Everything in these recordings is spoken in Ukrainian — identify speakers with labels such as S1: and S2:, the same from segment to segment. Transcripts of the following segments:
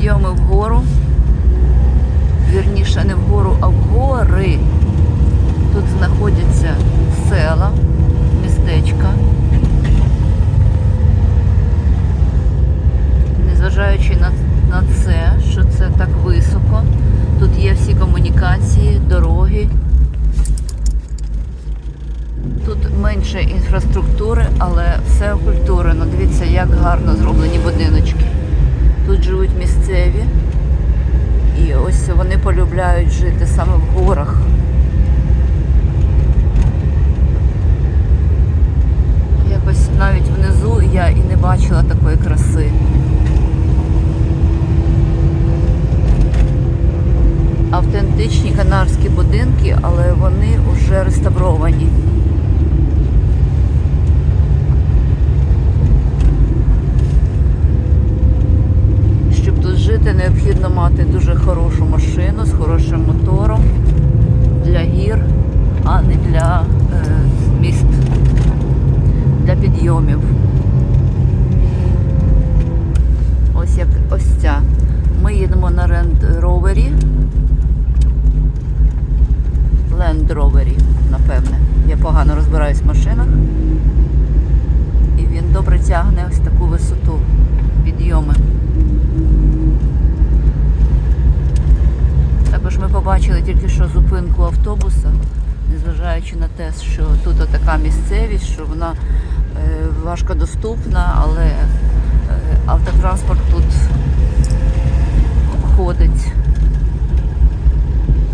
S1: підйоми вгору. Вірніше, не вгору, а в гори. Тут знаходяться села, містечка. Незважаючи на, на це, що це так високо, тут є всі комунікації, дороги. Тут менше інфраструктури, але все окультурено. Дивіться, як гарно зроблені будиночки. Тут живуть місцеві. І ось вони полюбляють жити саме в горах. Якось навіть внизу я і не бачила такої краси. Автентичні канарські будинки, але вони вже реставровані. Щоб тут жити, необхідно мати дуже хорошу машину з хорошим мотором для гір, а не для е, міст, для підйомів. Ось як ось ця. Ми їдемо на Land побачили тільки що зупинку автобуса, незважаючи на те, що тут така місцевість, що вона е, важкодоступна, але е, автотранспорт тут ходить.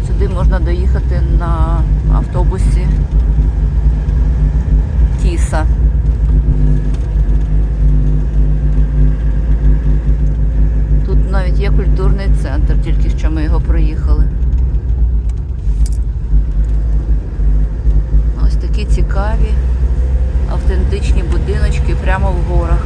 S1: Сюди можна доїхати на автобусі Тіса. Тут навіть є культурний центр, тільки що ми його проїхали. Ось такі цікаві, автентичні будиночки прямо в горах.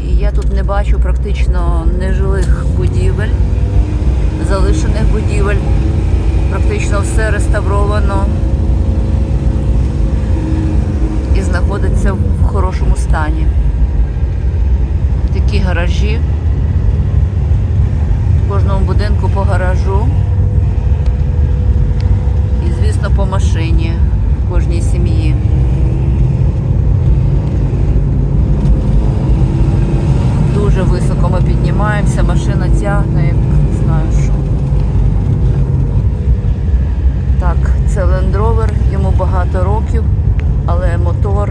S1: І я тут не бачу практично нежилих будівель, залишених будівель. Практично все реставровано і знаходиться в хорошому стані. Такі гаражі. В кожному будинку по гаражу. І, звісно, по машині в кожній сім'ї. Дуже високо ми піднімаємося, машина тягне, як не знаю що. Так, це Land Rover, йому багато років, але мотор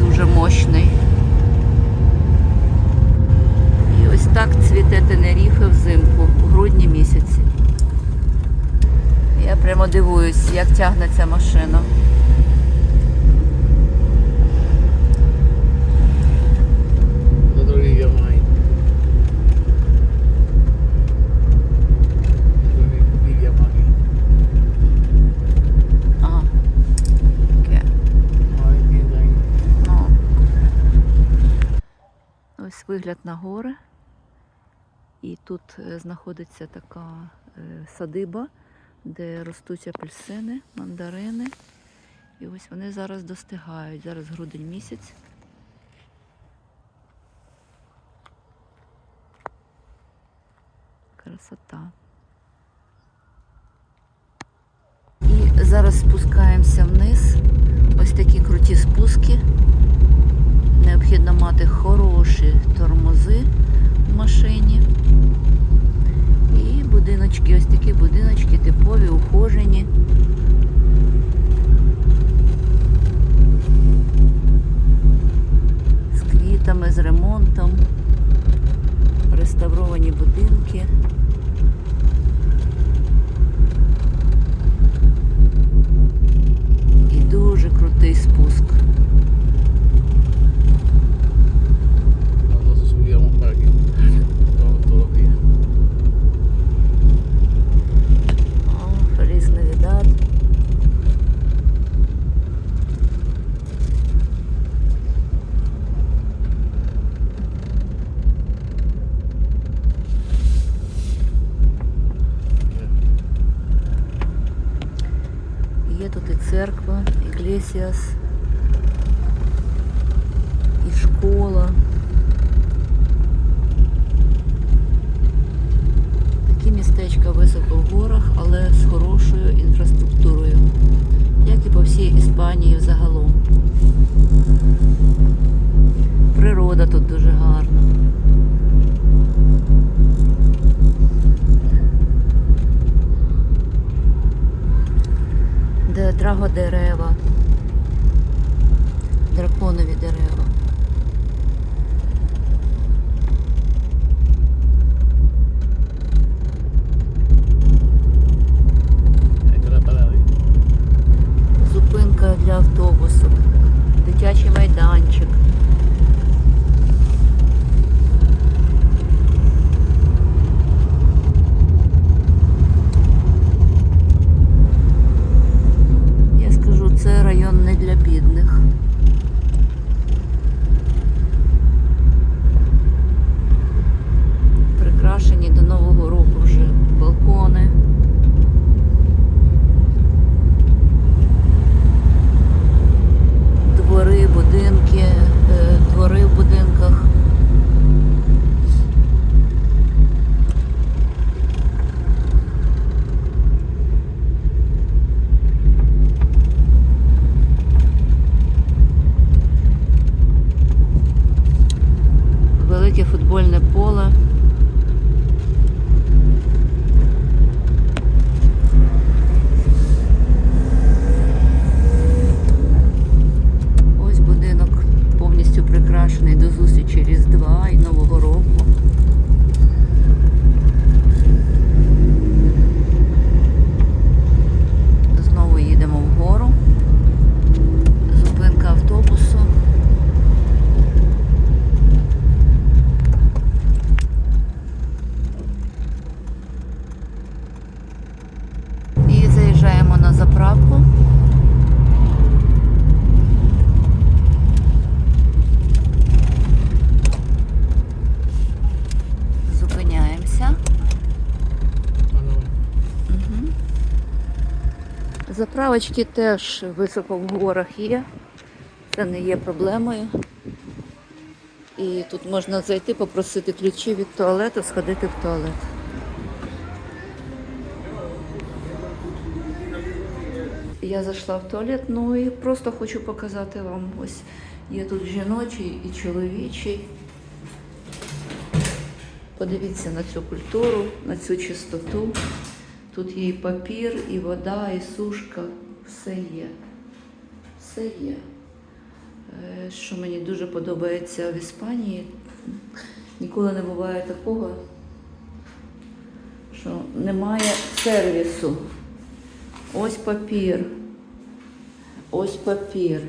S1: дуже мощний. І ось так цвіте Тенеріфе взимку, в грудні місяці. Я прямо дивуюсь, як тягне ця машина. Ну. Ось вигляд на гори. І тут е, знаходиться така е, садиба, де ростуть апельсини, мандарини. І ось вони зараз достигають. Зараз грудень місяць. Красота. І зараз спускаємося вниз. Ось такі круті спуски. Необхідно мати хороші тормози в машині. Будиночки, ось такі будиночки типові, ухожені. Іглесіас, і школа. Такі містечка високо в горах, але з хорошою інфраструктурою, як і по всій Іспанії взагалом. Природа тут дуже гарна. Заправку. Зупиняємося. Угу. Заправочки теж високо в горах є. Це не є проблемою. І тут можна зайти, попросити ключі від туалету, сходити в туалет. Я зайшла в туалет, ну і просто хочу показати вам. Ось є тут жіночий і чоловічий. Подивіться на цю культуру, на цю чистоту. Тут є і папір, і вода, і сушка. Все є. Все є. Е, Що мені дуже подобається в Іспанії, ніколи не буває такого, що немає сервісу. Ось папір. Ось папір.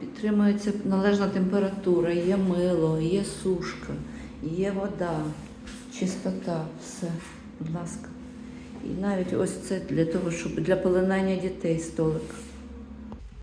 S1: Підтримується належна температура, є мило, є сушка, є вода, чистота, все, будь ласка. І навіть ось це для того, щоб для полинання дітей столик.